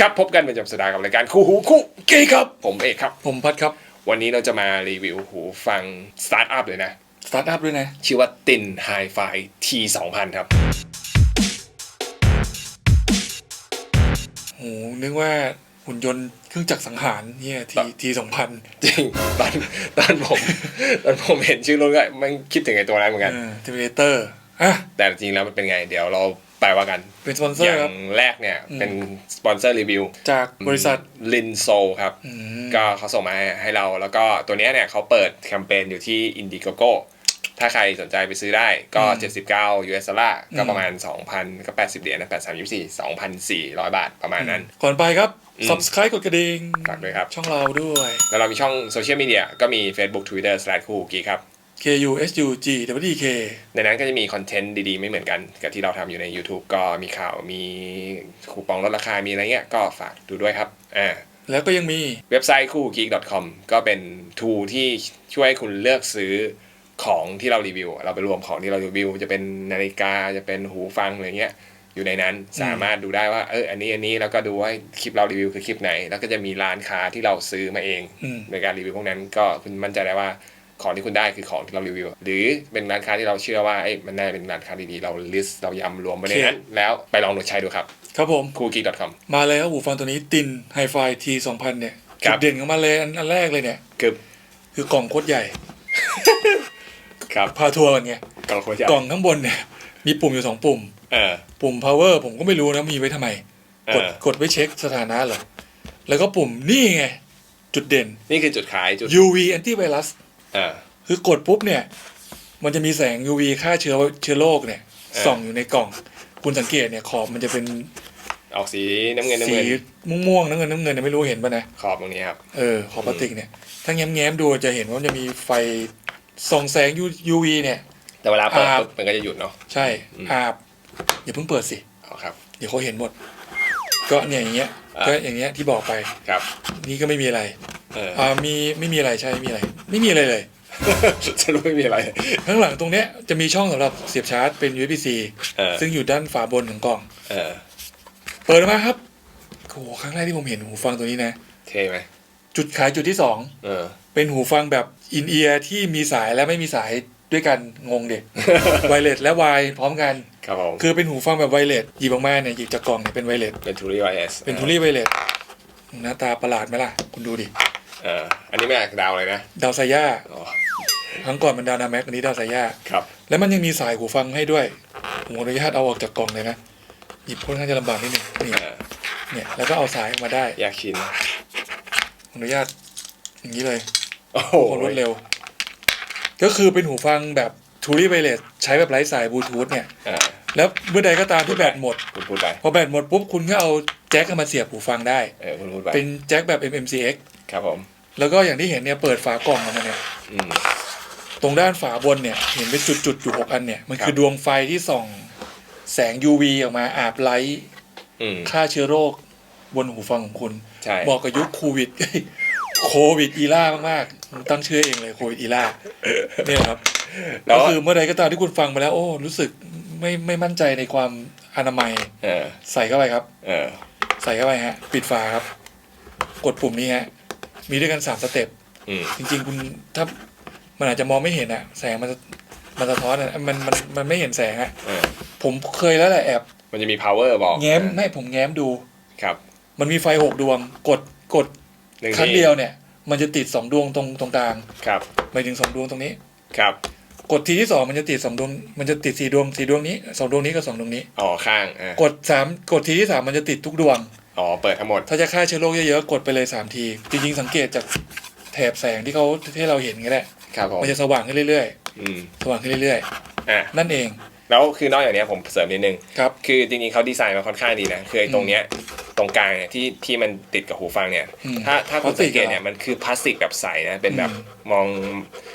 ครับพบกันเป็นจำสัปดาห์กับรายการคู่หูคู่เกย์ครับ ผมเอกครับ ผมพัดครับ วันนี้เราจะมารีวิวหูฟังสตาร์ทอัพเลยนะ สตาร์ทอัพด้วยนะ ชื่อว่าตินไฮไฟ T2000 ครับโหนึกว่าหุ่นยนต์เครื่องจักรสังหารเนี่ยทีทีสองพันจริงตอนตอนผมตอนผมเห็นชื่อรถก็มันคิดถึงไอ้ตัวนั้นเหมือนกันเทอร์มินเตอร์อะแต่จริงแล้วมันเป็นไง เดี๋ยวเรา ไปว่ากัน เป็นสปอนเซออร์ย่าครับงแรกเนี่ย เป็นสปอนเซอร์รีวิวจากบริษัท ลินโซครับอืมก็เขาส่งมาให้ให้เราแล้วก็ตัวเนี้ยเนี่ยเขาเปิดแคมเปญอยู่ที่ Indiegogo ถ้าใครสนใจไปซื้อได้ก็ 79 US ดอลลาร์ก็ประมาณ 2,000ก็80เหรียญนะ83 24 2,400 บาทประมาณนั้น ก่อนไปครับอืม subscribe กดกระดิ่งฝากด้วยครับ ช่องเราด้วย แล้วเรามีช่องโซเชียลมีเดียก็มี Facebook Twitter slash คู่กีครับ K U S U G W D K ในนั้นก็จะมีคอนเทนต์ดีๆ ไม่เหมือนกัน กับที่เราทำอยู่ใน YouTube ก็มีข่าวมีคูปองลดราคา มีอะไรเงี้ยก็ฝากดูด้วยครับอ่าแล้วก็ยังมีเว็บไซต์คู่ geek com ก็เป็นทูที่ช่วยให้คุณเลือกซื้อของที่เรารีวิว เราไปรวมของที่เรารีวิว จะเป็นนาฬิกาจะเป็นหูฟังอะไรเงี้ยอยู่ในนั้นสามารถดูได้ว่าเอออันนี้อันนี้แล้วก็ดูว่าคลิปเรารีวิวคือคลิปไหน แล้วก็จะมีร้านค้าที่เราซื้อมาเองอืมในการรีวิวพวกนั้นก็คุณมั่นใจได้ว่า ของที่คุณได้คือของที่เรารีวิว หรือเป็นร้านค้าที่เราเชื่อว่าเอ้ยมันน่าจะเป็นร้านค้าดีๆเรา list เรายำรวมไปในนั้น แล้วไปลองโหลดใช้ดูครับ ครับผม c o o g e e k com มาเลยครับหูฟังตัวนี้ตินไฮไฟทีสองพันเนี่ยครัจุบดเด่นของมันเลยอันอันแรกเลยเนี่ยคือคือกล่องโคตรใหญ่ ครับพาทัวร์กันไงกล่องโคตรใหญ่กล่องข้างบนเนี่ยมีปุ่มอยู่สองปุ่มเออปุ่ม power ผมก็ไม่รู้นะมีไว้ทำไม กดเออกดไว้เช็คสถานะเหรอแล้วก็ปุ่มนี่ไงจุดเด่นนี่คือจุดขายจุด UV antivirus อ่า คือกดปุ๊บเนี่ย มันจะมีแสง UV ฆ่าเชื้อเชื้อโรคเนี่ยเออส่องอยู่ในกล่อง คุณสังเกตเนี่ยขอบมันจะเป็นออกสีน้ำเงินน้ำสีเงินม่วงๆน้ำเงินน้ำเงินเนี่ยไม่รู้เห็นปะนะขอบตรงนี้ครับเออขอบพลาสติกเนี่ยถ้าแง้มๆดูจะเห็นว่ามันจะมีไฟส่องแสง UV เนี่ย แต่เวลาเปิดอ่าปุ๊บมันก็จะหยุดเนาะใช่อืมอาบอย่าเพิ่งเปิดสิเอาครับ เดี๋ยวเขาเห็นหมด ก็เนี่ยอย่างเงี้ยอ่าก็อย่างเงี้ยที่บอกไปครับ นี่ก็ไม่มีอะไร เอออ่ามีไม่มีอะไรใช่ไม่มีอะไร ไม่มีอะไรเลย จะรู้ไม่มีอะไร ข้างหลังตรงเนี้ยจะมีช่องสำหรับเสียบชาร์จเป็น USB-C เออ ซึ่งอยู่ด้านฝาบนของกล่อง เออเปิดออกมาครับโอ้โหครั้งแรกที่ผมเห็นหูฟังตัวนี้นะ เท่ไหมจุดขายจุดที่สอง เออ เป็นหูฟังแบบอินเอียร์ที่มีสายและไม่มีสายด้วยกันงงเด็ก ไวเลสและวายพร้อมกัน ครับผมคือเป็นหูฟังแบบไวเลสหยิบออกมาเนี่ยหยิบจากกล่องเนี่ยเป็นไวเลสเป็นทูรี่ไวเอสเป็นทูรี่ไวเลสหน้าตาประหลาดไหมล่ะ คุณดูดิ เอออันนี้ไม่อยากดาวเลยนะดาวไซย่าอ๋อครั้งก่อนมันดาวนาแม็กอันนี้ดาวไซย่าครับ แล้วมันยังมีสายหูฟังให้ด้วยผมขออนุญาตเอาออกจากกล่องเลยนะหยิบค่อนข้างจะลำบากนิดนึงนี่เออเนี่ยแล้วก็เอาสายออกมาได้อยากชินขออนุญาตอย่างนี้เลยโอ้โหโคตรรวดเร็ว ก็คือเป็นหูฟังแบบทูรี่ไวเลสใช้แบบไร้สายบลูทูธเนี่ย เออ แล้วเมื่อใดก็ตามที่แบตหมด คุณพูดไปพอแบตหมดปุ๊บคุณก็เอาแจ็คมาเสียบหูฟังได้ เออคุณพูดไปเป็นแจ็คแบบ MMCX ครับผม แล้วก็อย่างที่เห็นเนี่ยเปิดฝากล่องออกมาเนี่ยอืม ตรงด้านฝาบนเนี่ยเห็นเป็นจุดๆอยู่หกอันเนี่ยมันครับคือดวงไฟที่ส่องแสง UV ออกมาอาบไลท์อืมฆ่าเชื้อโรคบนหูฟังของคุณ ใช่ เหมาะกับยุคโควิด โควิดอีล่ามากๆผมตั้งชื่อเองเลยโควิดอีล่าเนี่ยครับ แล้ก็วคือเมื่อใดก็ตามที่คุณฟังไปแล้ว โอ้ รู้สึก ไม่ไม่มั่นใจในความอนามัยเออใส่เข้าไปครับ เออใส่เข้าไปฮะ ปิดฝาครับ กดปุ่มนี้ฮะ มีด้วยกันสามสเต็ปอืมจริง ๆ คุณถ้ามันอาจจะมองไม่เห็นอะแสงมันจะมันสะท้อนอะมันมันมันไม่เห็นแสงอะเออผมเคยแล้วแหละแอบ มันจะมี power บอกแง้มไม่ผมแง้มดู ครับมันมีไฟหกดวง กดกดหนึ่งครั้งทีเดียวเนี่ย มันจะติดสองดวงตรงตรงกลางครับหมายถึงสองดวงตรงนี้ ครับ กดทีที่สองมันจะติดสองดวงมันจะติดสี่ดวงสี่ดวงนี้สองดวงนี้กับสองดวงนี้ อ๋อข้างอะกดสามกดทีที่สามมันจะติดทุกดวง อ๋อเปิดทั้งหมด ถ้าจะฆ่าเชื้อโรคเยอะๆกดไปเลยสามที จริงๆสังเกตจากแถบแสงที่เขาที่เราเห็นก็ได้ครับผมมันจะสว่างขึ้นเรื่อยอืมๆสว่างขึ้นเรื่อยอะๆ นั่นเอง แล้วคือนอกจากเนี้ยผมเสริมนิดนึงครับคือจริงๆเขาดีไซน์มาค่อนข้างดีนะคือไอ้ตรงเนี้ยตรงกลางเนี่ยที่ที่มันติดกับหูฟังเนี่ยอืมถ้าถ้าคุณพลาสติสักงเกตเนี่ยเหรอมันคือพลาสติกแบบใสนะเป็นแบบอืมมอง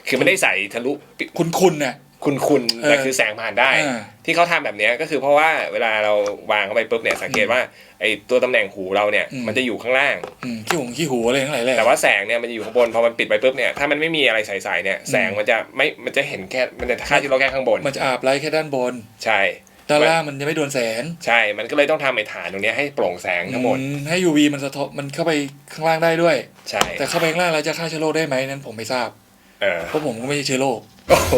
คือไม่ได้ใสทะลุคุณคุณน่ะ คุณคุณเออแต่คือแสงผ่านได้อ่าที่เขาทำแบบเนี้ยก็คือเพราะว่าเวลาเราวางเข้าไปปุ๊บเนี่ยสังเกตว่าไอ้ตัวตำแหน่งหูเราเนี่ยอืมมันจะอยู่ข้างล่างอืมขี้หงขี้หูอะไรทั้งหลายแหละแต่ว่าแสงเนี่ยมันจะอยู่ข้างบนพอมันปิดไปปุ๊บเนี่ยถ้ามันไม่มีอะไรใสๆเนี่ยแสงมันจะไม่มันจะเห็นแค่มันจะฆ่าที่เราแค่ข้างบน มันจะอาบไลท์แค่ด้านบน ใช่แด้านล่างมันจะไม่โดนแสง ใช่ มันก็เลยต้องทำไอ้ฐานตรงเนี้ยให้โปร่งแสงทั้งหมดอืให้ UV มันสะท้อนมันเข้าไปข้างล่างได้ด้วย ใช่ แต่เข้าไปข้างล่างแล้วจะฆ่าเชื้อโรคได้ไหมนั้นผมไม่ทราบเออเพราะผมก็ไม่ใช่เชื้อโรค โอ้โห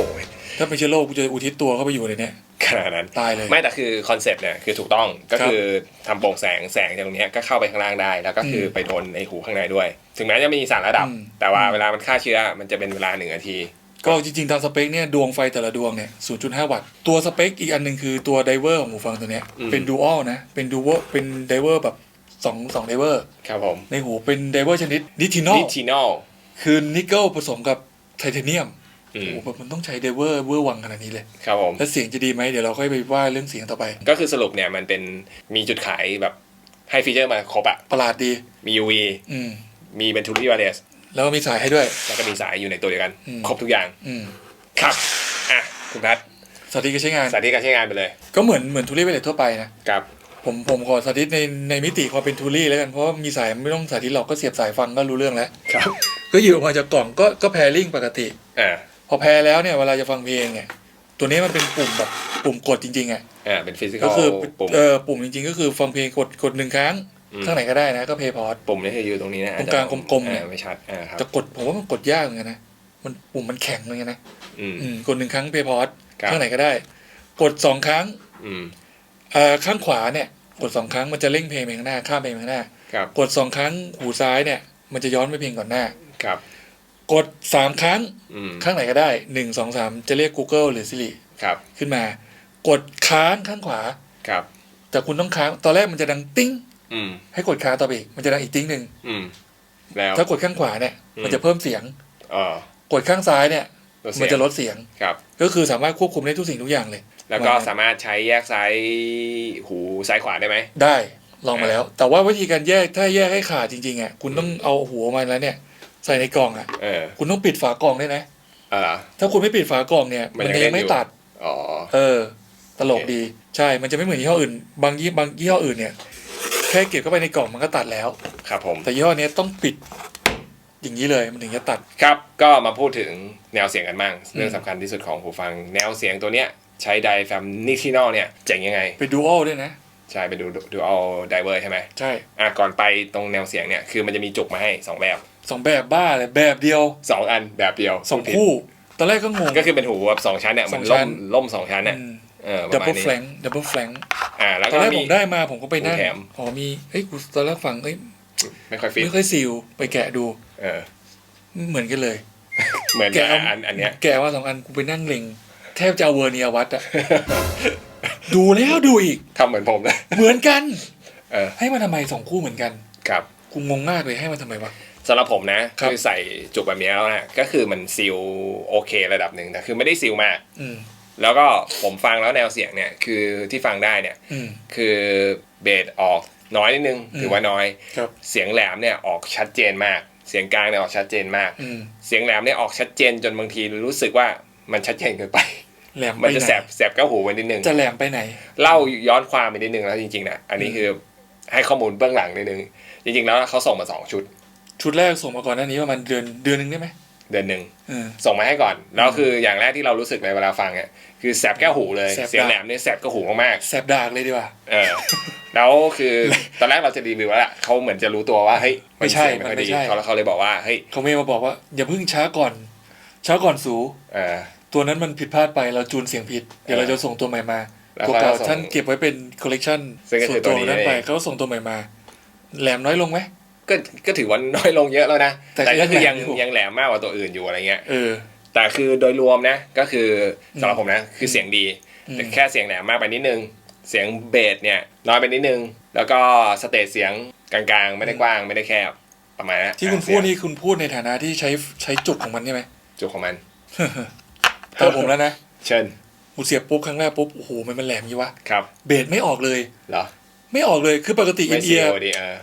ถ้าเป็นเชื้อโรคกูจะอุทิศตัวเข้าไปอยู่ในเนี้ยขนาดนั้นตายเลยไม่แต่คือคอนเซปต์เนี่ยคือถูกต้องก็คือทำโปร่งแสงแสงจากตรงเนี้ยก็เข้าไปข้างล่างได้ แล้วก็คืออมไปโดนไอ้หูข้างในด้วย ถึงแม้จะมีสารระดับอืมแต่ว่าเวลามันฆ่าเชื้อมันจะเป็นเวลาหนึ่งนาที ก็จริงๆตามสเปคเนี่ยดวงไฟแต่ละดวงเนี่ย 0.5 วัตต์ ตัวสเปคอีกอันหนึ่งคือตัวไดเวอร์ของหูฟังตัวเนี้ยอืมเป็นดูอัลนะเป็นดูเวอร์เป็นไดเวอร์แบบสองสองไดเวอร์ครับผมในหูเป็นไดเวอร์ชนิดนิทินอลนิทินอลคือนิกเกิลผสมกับไทเทเนียมอืม โอ้โหแบบมันต้องใช้ไดเวอร์เวอร์วังขนาดนี้เลยครับผมแล้วเสียงจะดีไหมเดี๋ยวเราค่อยไปว่าเรื่องเสียงต่อไป ก็คือสรุปเนี่ยมันเป็นมีจุดขายแบบให้ฟีเจอร์มาครบอะประหลาดดีมี UV อืมมีเป็นทูรี่วาเลสแล้วก็มีสายให้ด้วย แล้วก็มีสายอยู่ในตัวเดียวกันอืมครบทุกอย่างอืมครับอะคุณพัทสาธิตการใช้งานสาธิตการใช้งานไปเลย ก็เหมือนเหมือนทูรี่เวเลตทั่วไปนะครับผมผมขอสาธิตในในมิติความเป็นทูรี่แล้วกันเพราะว่ามีสายไม่ต้องสาธิตหรอกก็เสียบสายฟังก็รู้เรื่องแล้วครับ ก็หยิบออกมาจากกล่องก็ก็แพริ่งปกติอ่าพ อแพรแล้วเนี่ยเวลาจะฟังเพลงเนี่ยตัวนี้มันเป็นปุ่มแบบปุ่มกดจริงๆอะอ่าเป็นฟิสิกอก็ลคือปุ่มเออปุ่มจริง ๆ ก็คือฟังเพลงกดกดหนึ่งครั้งอืมข้างไหนก็ได้นะก็เพย์พอร์ตปุ่มนี่คืออยู่ตรงนี้นะตรงกลางกลมๆเนี่ยอ่าไม่ชัดอ่าครับจะกดผมว่ามันกดยากเหมือนกันนะมันปุ่มมันแข็งเหมือนกันนะอืมอืมกดหนึ่งครั้งเพย์พอร์ตครับข้างไหนก็ได้ กดสองครั้ง อืมเอ่อข้างขวาเนี่ย กดสองครั้งมันจะเร่งเพลงไปข้างหน้าข้ามเพลงไปข้างหน้าครับกดสองครั้งหูซ้ายเนี่ย มันจะย้อนไปเพลงก่อนหน้าครับ กดสามครั้งอืมข้างไหนก็ได้หนึ่งสองสามจะเรียก Google หรือ Siri ครับ ขึ้นมา กดค้างข้างขวาครับ แต่คุณต้องค้างตอนแรกมันจะดังติ้งอืมให้กดค้างต่อไปอีกมันจะดังอีกติ้งหนึ่งอืมแล้วถ้ากดข้างขวาเนี่ยอืมมันจะเพิ่มเสียงอ๋อกดข้างซ้ายเนี่ยลดเสีมันยงจะลดเสียงครับก็คือสามารถควบคุมได้ทุกสิ่งทุกอย่างเลย แล้วก็ว่าสามารถใช้แยกซ้ายหูซ้ายขวาได้ไหมได้ลองมาแล้ว แต่ว่าวิธีการแยกถ้าแยกให้ขาดจริงๆอะคุณต้องเอาหัวมันแล้วเนี่ย ใส่ในกล่องอะ เออคุณต้องปิดฝากล่องด้วยนะเออถ้าคุณไม่ปิดฝากล่องเนี่ย มันมันยังยังเล่นอยู่ไม่ตัด อ๋อ เออ ตลกโอเคดี ใช่ มันจะไม่เหมือนยี่ห้ออื่น บางยี่บางยี่ห้ออื่นเนี่ย แค่เก็บเข้าไปในกล่องมันก็ตัดแล้ว ครับผม แต่ยี่ห้อเนี้ยต้องปิด อย่างนี้เลยมันถึงจะตัด ครับ ก็มาพูดถึงแนวเสียงกันบ้างอืมเรื่องสำคัญที่สุดของหูฟัง แนวเสียงตัวเนี้ย ใช้ไดแฟมนิทินอลเนี่ย เจ๋งยังไงเป็นดูอัลด้วยนะ ใช่ไปดูดูเอาไดเวอร์ใช่ไหม ใช่ อะก่อนไปตรงแนวเสียงเนี่ยคือมันจะมีจุกมาให้ 2 แบบ สองแบบบ้าเลยแบบเดียว2อันแบบเดียวสองผิดคู่ ตอนแรกก็งง ก็คือเป็นหูแบบสองชั้นเนี่ยเหมันสองชั้ล่มน ล่มสองชั้นเนี่ยเออปดับระมาเบิณลนี้แฟลงดับเบิลแฟลงอ่าแล้วตก็อนแรกมีผมได้มาผมก็ไปนั่งหูแถม อ๋อมีเฮ้ยกูตอนแรกฟังเอ้ยไม่ค่อยฟิตไม่ค่อยซีลไปแกะดูเออเหมือนกันเลย เหมือนแกะกับเอาอันอันเนี้ย แกะว่าสองอันกูไปนั่งเล็ง แทบจะเอาเวอร์เนียวัดอะดูแล้วดูอีก ทำเหมือนผมเลยเหมือนกัน เออ ให้มาทำไมสองคู่เหมือนกัน ครับ กูงงมากเลยให้มาทำไมวะ สำหรับผมนะ ครับ คือใส่จุกแบบนี้แล้วนะก็คือมันซีลโอเคระดับหนึ่งแต่คือไม่ได้ซีลมาก อืมแล้วก็ผมฟังแล้วแนวเสียงเนี่ย คือที่ฟังได้เนี่ย อืม คือเบสออกน้อยนิดนึงอืม ถือว่าน้อย ครับเสียงแหลมเนี่ยออกชัดเจนมาก เสียงกลางเนี่ยออกชัดเจนมาก อืมเสียงแหลมเนี่ยออกชัดเจนจนบางทีรู้สึกว่ามันชัดเจนเกินไป แหลมมันไปจะไหนแสบแสบเก้าหูไปนิดนึง จะแหลมไปไหน เล่าย้อนความไปนิดนึงแล้วจริงๆนะอันนี้คือให้ข้อมูลเบื้องหลังนิดนึง จริงๆแล้วเขาส่งมาสองชุด ชุดแรกส่งมาก่อนหน้านี้ประมาณเดือนเดือนหนึ่งได้ไหมเดือนหนึ่งเออ ส่งมาให้ก่อนแล้วคืออย่างแรกที่เรารู้สึกในเวลาฟังอะคือแสบแก้วหูเลยแสบ เสียงแหลมเนี่ยแสบแก้วหูมากแสบดากเลยดีกว่าๆเออแล้วคือตอนแรกเราจะรีวิวแล้วแหละเขาเหมือนจะรู้ตัวว่าเฮ้ยไม่ใช่เสียงไม่ค่อยมันไม่ดีใช่ เขาแล้วเขาเลยบอกว่าเฮ้ยเขาเมย์มาบอกว่า อย่าเพิ่งช้าก่อน ช้าก่อนสู เออ ตัวนั้นมันผิดพลาดไปเราจูนเสียงผิด เดี๋ยวเออเราจะส่งตัวใหม่มาแล้วตัวเขาเก่าจะส่งท่านเก็บไว้เป็นคอลเลกชันซึ่งก็ส่คืวอนตัวตัวนี้นั้นไปเอง เขาก็ส่งตัวใหม่มา แหลมน้อยลงไหม ก็ก็ถือว่าน้อยลงเยอะแล้วนะ แต่แต่ก็คือยังก็ยังแหลมอยู่ยังแหลมมากกว่าตัวอื่นอยู่อะไรเงี้ยเออแต่คือโดยรวมนะก็คือสำหรับผมนะคือเสียงดีอืมแต่แค่เสียงแหลมมากไปนิดนึง เสียงเบสเนี่ยน้อยไปนิดนึง แล้วก็สเตจเสียงกลางๆ ไม่ได้กว้างไม่ได้แคบประมาณนั้นที่คุณอะพูดเสียงนี่คุณพูดในฐานะที่ใช้ใช้จุกของมันใช่ไหมจุดของมันตามผมแล้วนะเชิญกูเสียบปุ๊บครั้งแรกปุ๊บโอ้โหมันมันแหลมยี่วะครับเบสไม่ออกเลยเหรอไม่ออกเลยคือปกติอิไม่นซีเอียโอดีเออ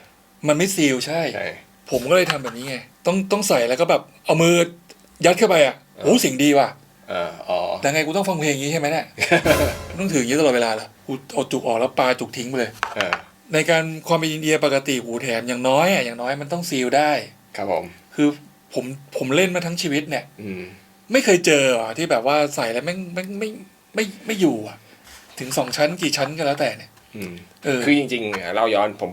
มันไม่ซีลใช่ ใช่ผมก็เลยทำแบบนี้ไง ต้องต้องใส่แล้วก็แบบเอามือยัดเข้าไปอะโอ้เสียงดีว่ะ เอออ๋อ แต่ไงกูต้องฟังเพลงอย่างนี้ใช่ไหมเนี่ยกูต้องถืออย่างนี้ตลอดเวลาเหรอกูเอาจุกออกแล้วปาจุกทิ้งไปเลย เออ ในการความเป็นอินเดียปกติหูแถมอย่างน้อยอะอย่างน้อยมันต้องซีลได้ ครับผม คือผมผมเล่นมาทั้งชีวิตเนี่ย อืม ไม่เคยเจออะที่แบบว่าใส่แล้วไม่ไม่ไม่ไม่ไม่อยู่อะ ถึงสองชั้นกี่ชั้นก็แล้วแต่เนี่ยอืมเออ คือจริงๆอะเราย้อนผม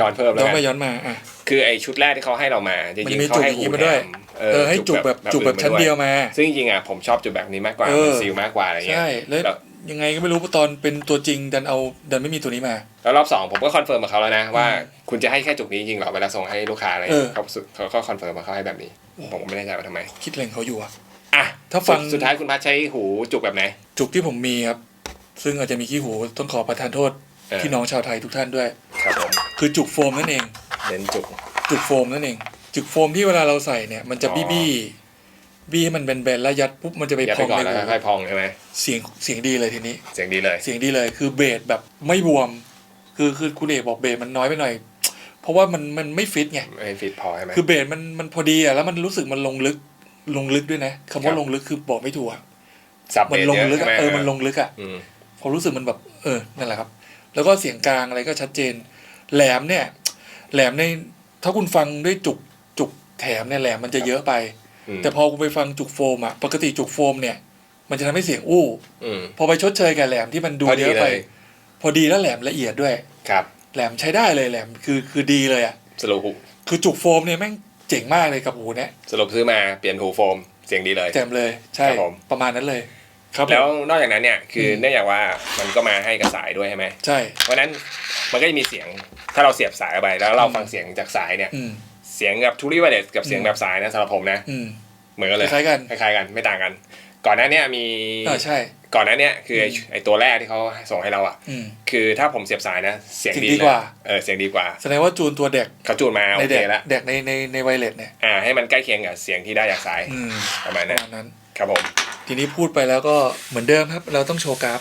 ย้อนเพิ่มแล้ย้วอนกัไปนย้อนมาอะคือไอชุดแรกที่เขาให้เรามาจมันริงมีๆเขาให้จุกอย่างนี้หูมาด้วยแถมเออให้จุกแบบจุกแบบชั้นเดียวมา ซึ่งจริงๆอะผมชอบจุกแบบนี้มากกว่าเออมันซีลมากกว่าอะไรเงี้ยใช่แล้วแล้วยังไงก็ไม่รู้ตอนเป็นตัวจริงดันเอาดันไม่มีตัวนี้มา แล้วรอบสองผมก็คอนเฟิร์มกับเขาแล้วนะว่าคุณจะให้แค่จุกนี้จริงเหรอเวลาส่งให้ลูกค้าอะไรเออเขาสุดเขาก็คอนเฟิร์มมาเขาให้แบบนี้ ผมก็ไม่แน่ใจว่าทำไม คิดอะไรของเขาอยู่อะอะถ้าฟังสุดสุดท้ายคุณพัชใช้หูจุกแบบไหนจุกที่ผมมีครับ ซึ่งอาจจะมีขี้หูต้องขอประทานโทษ เออ พี่น้องชาวไทยทุกท่านด้วย ครับผมคือจุกโฟมนั่นเอง เน้นจุก จุกโฟมนั่นเอง จุกโฟมที่เวลาเราใส่เนี่ย มันจะอ๋อบี้บี้บี้ให้มันแบนๆแล้วยัดปุ๊บมันจะไปอย่าพไปองก่อนในแล้วหูค่อยๆพองใช่ไหมเสียงเสียงดีเลยทีนี้ เสียงดีเลย เสียงดีเลยคือเบสแบบไม่บวม คือคือคุณเอกบอกเบสมันน้อยไปหน่อย เพราะว่ามันมันไม่ฟิตไง ไม่ฟิตพอใช่ไหม คือเบสมันมันพอดีอะแล้วมันรู้สึกมันลงลึกลงลึกด้วยนะคำครัว่าบ ลงลึกคือบอกไม่ถูกอะสับเบมันสลงเยอะลึกใช่ไหมอะเออมันลงลึกอะอืม ผมรู้สึกมันแบบเออนั่นแหละครับ แล้วก็เสียงกลางอะไรก็ชัดเจน แหลมเนี่ย แหลมในถ้าคุณฟังด้วยจุกจุกแถมเนี่ยแหลมมันจะเยอะไปอืมแต่พอคุณไปฟังจุกโฟมอะปกติจุกโฟมเนี่ย มันจะทำให้เสียงอู้อืมพอไปชดเชยกับแหลมที่มันดูพอดีเยอะไปเลยพอดีแล้วแหลมละเอียดด้วยครับ แหลมใช้ได้เลยแหลมคือคือดีเลยอะสรุปหูคือจุกโฟมเนี่ยแม่งเจ๋งมากเลยกับหูเนี่ยสรุปซื้อมาเปลี่ยนหูโฟมเสียงดีเลยแจ่มเลย ใช่ครับผมประมาณนั้นเลย ครับผมแล้วนอกจากนั้นเนี่ยคืออมเนื่องจากว่ามันก็มาให้กับสายด้วยใช่ไหมใช่ เพราะฉะนั้นมันก็จะมีเสียงถ้าเราเสียบสายเข้าไป แล้วเราฟังเสียงจากสายเนี่ย อืม เสียงแบบทูรี่ไวเลสกับเสียงอืมแบบสายนะสำหรับผมนะ อืม เหมือนกันเลยคล้ายๆกัน คล้ายๆกันไม่ต่างกัน ก่อนหน้าเนี้มีอ่าใช่ ก่อนหน้าเนี้คือไอ้อืมไอตัวแรกที่เขาส่งให้เราอะ อืม คือถ้าผมเสียบสายนะ เสียงเสียงดีดีเลยกว่า เออเสียงดีกว่าแสดงว่าจูนตัวเด็กเขาจูนมาโอในเคเด็กแล้วเด็กในในในไวเลสเนี่ยอ่าให้มันใกล้เคียงกับเสียงที่ได้จากสายอืมประมาณประนั้นมาณนั้น ครับผม ทีนี้พูดไปแล้วก็เหมือนเดิมครับ เราต้องโชว์กราฟ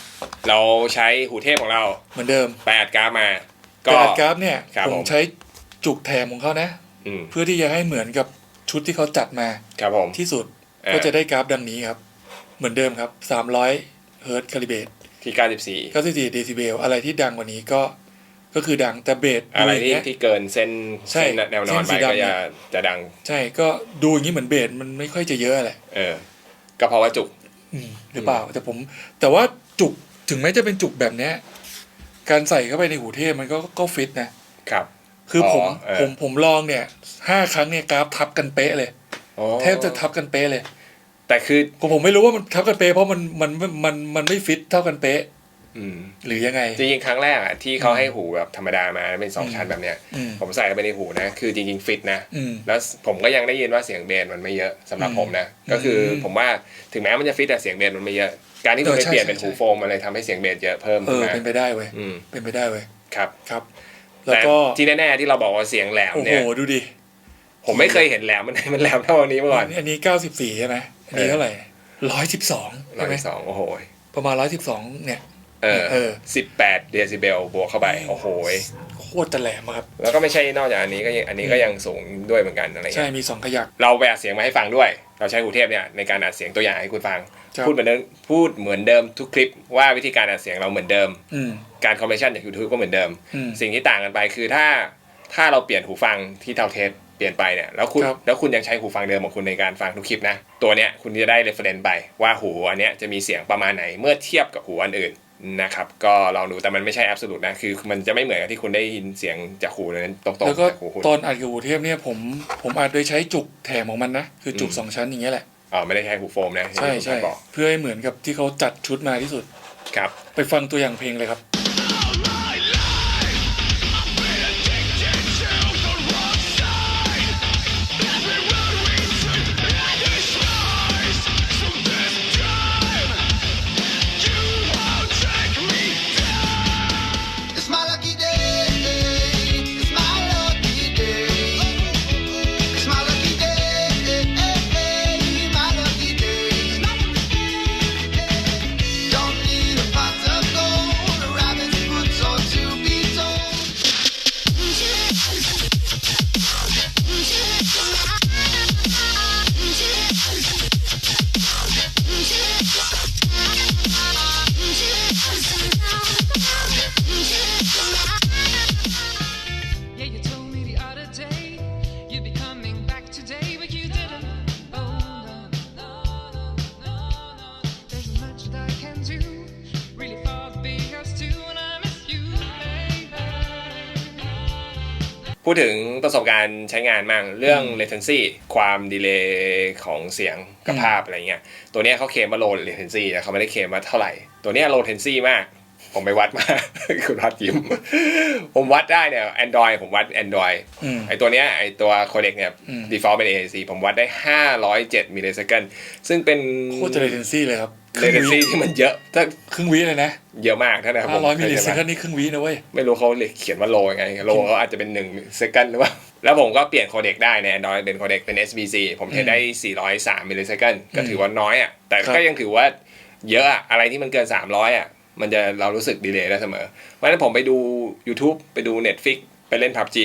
เราใช้หูเทพของเราเหมือนเดิมไปอัดกราฟมากก็ระดาษกราฟเนี่ยครับผมผม ใช้จุกแถมของเขานะ อืมเพื่อที่จะให้เหมือนกับชุดที่เขาจัดมาครับผม ที่สุดอ่า ก็จะได้กราฟดังนี้ครับ เหมือนเดิมครับ300เฮิร์ตคาลิเบตที่ 94 94เดซิเบลอะไรที่ดังกว่านี้ก็ก็คือดังแต่เบสอะไรดูย่างที่เงี้ย ที่เกินเส้นใช่เส้นแนวนอนเส้ไปนสีดำก็เนี่จะย จะดัง ใช่ก็ดูอย่างนี้เหมือนเบสมันไม่ค่อยจะเยอะแหละ เออ ก็เพราะว่าจุกอืม หรือเปล่า แต่ผม แต่ว่าจุกถึงแม้จะเป็นจุกแบบเนี้ยการใส่เข้าไปในหูเทพมันก็ก็ฟิตนะครับ คือผมอ๋อเออผมผมลองเนี่ยห้าครั้งเนี่ยกราฟทับกันเป๊ะเลยอ๋อแทบจะทับกันเป๊ะเลย แต่คือผมผมไม่รู้ว่ามันทับกันเป๊ะเพราะมันมันมันมันมันไม่ฟิตเท่ากันเป๊ะอืม หรือยังไง จริงๆ ครั้งแรกอะที่เขาให้หูแบบธรรมดามาเป็นสองอืมชั้นแบบเนี้ยอืมผมใส่เข้าไปในหูนะ คือจริงๆ ฟิตนะอืมแล้วผมก็ยังได้ยินว่าเสียงเบสมันไม่เยอะสำหรับอืมผมนะ ก็คืออมผมว่าถึงแม้มันจะฟิตแต่เสียงเบสมันไม่เยอะ การที่คุณเออไปใช่เปลี่ยนใช่เป็นหูใช่โฟมมันเลยทำให้เสียงเบสเยอะเพิ่มเอขึ้นอมาเป็นไปได้เว้ยอืมเป็นไปได้เว้ยครับครับ แล้วแต่ก็ที่แน่ๆที่เราบอกว่าเสียงแหลมโอ้โหเนี่ยดูดิผมไม่เคยเห็นแหลมมันมันแหลมเท่าวันนี้มาก่อนอันนี้เก้าสิบสี่ใช่ไหมอันนี้เออเท่าไหร่ร้อยสิบสองร้อใช่ไหมยสองโอ้โหประมาณร้อยสิบสองเนี่ย เออเออ สิบแปดเดซิเบลบวกเข้าไป โอ้โหโคตรจะแหลมอะครับ แล้วก็ไม่ใช่นอกจากอันนี้ก็ยังอันนี้ก็ยังสูงด้วยเหมือนกันอะไรใช่เงี้ยมีสองขยัก เราไปอัดเสียงมาให้ฟังด้วย เราใช้หูเทพเนี่ยในการอัดเสียงตัวอย่างให้คุณฟัง ครับ พูดเหมือนเดิมพูดเหมือนเดิมทุกคลิปว่าวิธีการอัดเสียงเราเหมือนเดิม อืม การคอมเพรสชันจาก YouTube ก็เหมือนเดิม อืมสิ่งที่ต่างกันไปคือถ้าถ้าเราเปลี่ยนหูฟังที่เทาเทสเปลี่ยนไปเนี่ยแล้วคุณครับ แล้วคุณยังใช้หูฟังเดิมของคุณในการฟังทุกคลิปนะ ตัวเนี้ยคุณจะได้เรฟเฟรนซ์ไปว่าหูอันเนี้ยจะมีเสียงประมาณไหนเมื่อเทียบกับหูอันอื่น นะครับก็ลองดูแต่มันไม่ใช่ absolute นะคือมันจะไม่เหมือนกับที่คุณได้ยินเสียงจากหูนั้นตรงแล้วๆก็จากหูคุณตอนอัดกับหูเทพเนี่ยผมผมอัดโดยใช้จุกแถมของมันนะคือจุกอืมสองชั้นอย่างเงี้ยแหละอ๋อไม่ได้ใช้หูโฟมนะใช่ที่ใช่ผมบอกเพื่อให้เหมือนกับที่เขาจัดชุดมาที่สุดครับ ไปฟังตัวอย่างเพลงเลยครับ พูดถึงประสบการณ์ใช้งานมั่งเรื่อง latency ความดีเลย์ของเสียงกับอืมภาพอะไรเงี้ยตัวเนี้ยเขาเคลมว่า low latency แต่เขาไม่ได้เคลมว่าเท่าไหร่ ตัวเนี้ย low latency มาก ผมไปวัดมา คุณรัดยิ้ม ผมวัดได้เนี่ย Android ผมวัด Android อืมไอตัวเนี้ยไอตัวโคเด็กเนี่ยอืม default เป็น AAC ผมวัดได้ 507มิลลิเซคันซึ่งเป็นโคตรจะ latency เลยครับครึ่ง latency วิที่มันเยอะถ้าครึ่งวิเลยนะ เยอะมากถ้านะครับห้าร้อยผมิลลิเคเซยคันนี่ครึ่งวินะเว้ย ไม่รู้เขาเขียนว่าโลยังไง โลเขาอาจจะเป็น1เซคันหรือเปล่า แล้วผมก็เปลี่ยนโคเด็กได้ใน Android เป็นโคเด็กเป็น SBC ผมใช้ได้ 403มิลลิเซคันก็ถือว่าน้อยอะแต่ครับก็ยังถือว่าเยอะอะอะไรที่มันเกิน 300อะ มันจะเรารู้สึกดีเลย์ได้เสมอ เพราะฉะนั้นผมไปดู YouTube ไปดู Netflix ไปเล่น PUBG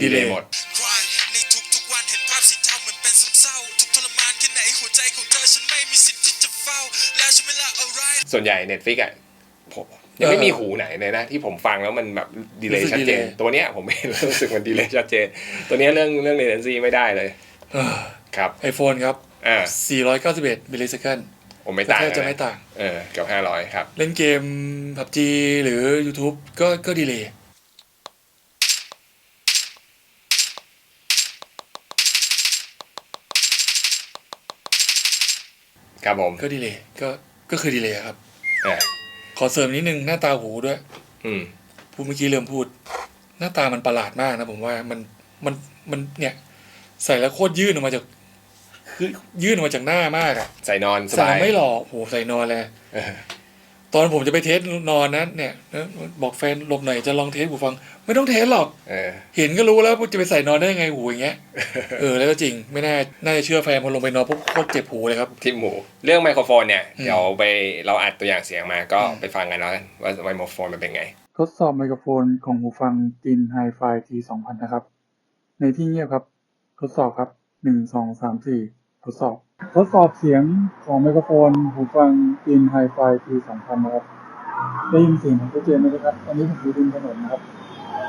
ดีเลย์หมดครายในทุกๆวันเห็นภาพสีเทาเหมือนเป็นซึมเศร้าทุกทรมานแค่ไหนหัวใจของเธอฉันไม่มีสิทธิ์ที่จะเฝ้าแล้วฉันไม่ละอะไรส่วนใหญ่ Netflix อะผมยังไม่มีหูไหนเลยนะ ที่ผมฟังแล้วมันแบบดีเลรู้ย์สึกชัดเจน delay ตัวเนี้ยผมไม่รู้สึกมันดีเลย์ชัดเจน ตัวเนี้ยเรื่องเรื่อง latency ไม่ได้เลยเออครับไอโฟนครับอ่า491มิลลิเซคัน ผมไม่ต่างแทบจะนไม่ต่างเออเกับห้าร้อยครับ เล่นเกม PUBG หรือ YouTube ก็ก็ดีเลยครับผมก็ดีเลยก็ก็คือดีเลยครับอ่าขอเสริมนิดนึงหน้าตาหูด้วย อืมพูดเมื่อกี้เริ่มพูด หน้าตามันประหลาดมากนะผมว่ามันมันมันเนี่ย ใส่แล้วโคตรยื่นออกมาจาก คือยื่นออกมาจากหน้ามากอะใส่นอนสใส่บายไม่หล่อโหใส่นอนเลย เออตอนผมจะไปเทสนอนนะเนี่ยบอกแฟนหลบหน่อยจะลองเทสหูฟัง ไม่ต้องเทสหรอก เออเห็นก็รู้แล้วว่าจะไปใส่นอนได้ยังไงหูอย่างเงี้ย เออแล้วก็จริงไม่น่าน่าจะเชื่อแฟนพอลงไปนอนปุ๊บโคตรเจ็บหูเลยครับที่หมู เรื่องไมโครโฟนเนี่ยอืมเดี๋ยวไปเราอัดตัวอย่างเสียงมาก็อืมไปฟังกันแล้วกันว่าไมโครโฟนมันเป็นไง ทดสอบไมโครโฟนของหูฟังจินไฮไฟ T2000 นะครับ ในที่เงียบครับ ทดสอบครับหนึ่งสองสามสี่ ทดสอบ ทดสอบเสียงของไมโครโฟนหูฟังจินไฮไฟ T2000 นะครับ ได้ยินเสียงของชัดเจนไหมครับตอนนี้ผมอยู่ริมถนนนะครับ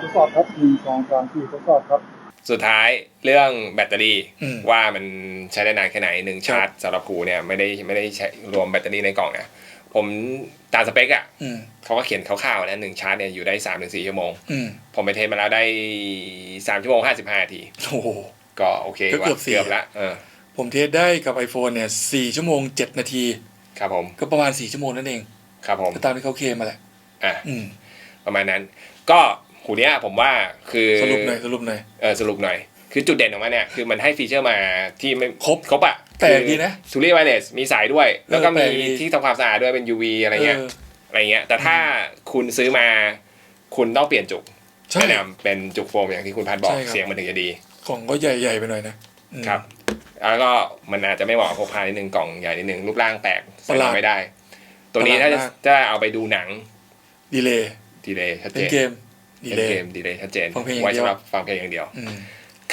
ทดสอบครับหนึ่งสองสามสี่ทดสอบครับ สุดท้ายเรื่องแบตเตอรี่อืมว่ามันใช้ได้นานแค่ไหนหนึ่งชาร์จสำหรับครูเนี่ยไม่ได้ไม่ได้ใช้รวมแบตเตอรี่ในกล่องนะผมตามสเปคอะอืมเขาก็เขียนคร่าวๆนะหนึ่งชาร์จเนี่ยอยู่ได้สามถึงสี่ชั่วโมงอืมผมไปเทสมาแล้วได้สามชั่วโมงห้าสิบห้านาทีโอ้โหก็โอเคก็เกือบว่าสี่เกือบละเออ ผมเทสได้กับ iPhone เนี่ยสี่ชั่วโมงเจ็ดนาที ครับผมก็ประมาณสี่ชั่วโมงนั่นเองครับผมก็ตามที่เขาเคลมมาแหละอะอืมประมาณนั้น ก็หูเนี้ยผมว่าคือสรุปหน่อยสรุปหน่อยเออสรุปหน่อยคือจุดเด่นของมันเนี่ยคือมันให้ฟีเจอร์มาที่ไม่ครบครบอะแปลกดีนะทูรี่ไวเลสมีสายด้วย แล้วก็แปลมีกดีที่ทำความสะอาดด้วยเป็น UV อะไรเงี้ยเอออะไรเงี้ย แต่ถ้าคุณซื้อมาคุณต้องเปลี่ยนจุกใช่แนะนำเป็นจุกโฟมอย่างที่คุณพัดบอกใช่ครับเสียงมันถึงจะดีกล่องก็ใหญ่ๆไปหน่อยนะอืมครับ แล้วก็มันอาจจะไม่เหมาะกับพกพานิดนึงกล่องใหญ่นิดนึงรูปร่างแปลกใส่ประหลาดไม่ได้ ตัวนี้ประหลาถ้าดจะมากจะเอาไปดูหนังดีเลยดีเลยชัดเจเป็นนเกมดีเป็นเลยเกมดีเลยชัดเจนฟังเพลงอย่างไว้เดียวสำหรับฟังเพลงอย่างเดียวอืม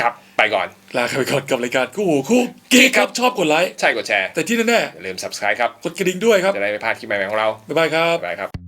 ครับไปก่อนลาไปก่อนกับรายการคู่หูคู่กิ๊กครับชอบกดไลค์ใช่กดแชร์แต่ที่แน่อย่าลืม subscribe ครับๆกดกระดิ่งด้วยครับจะได้ไม่พลาดคลิปใหม่ๆของเราบ๊ายบายครับบ๊ายบายครับ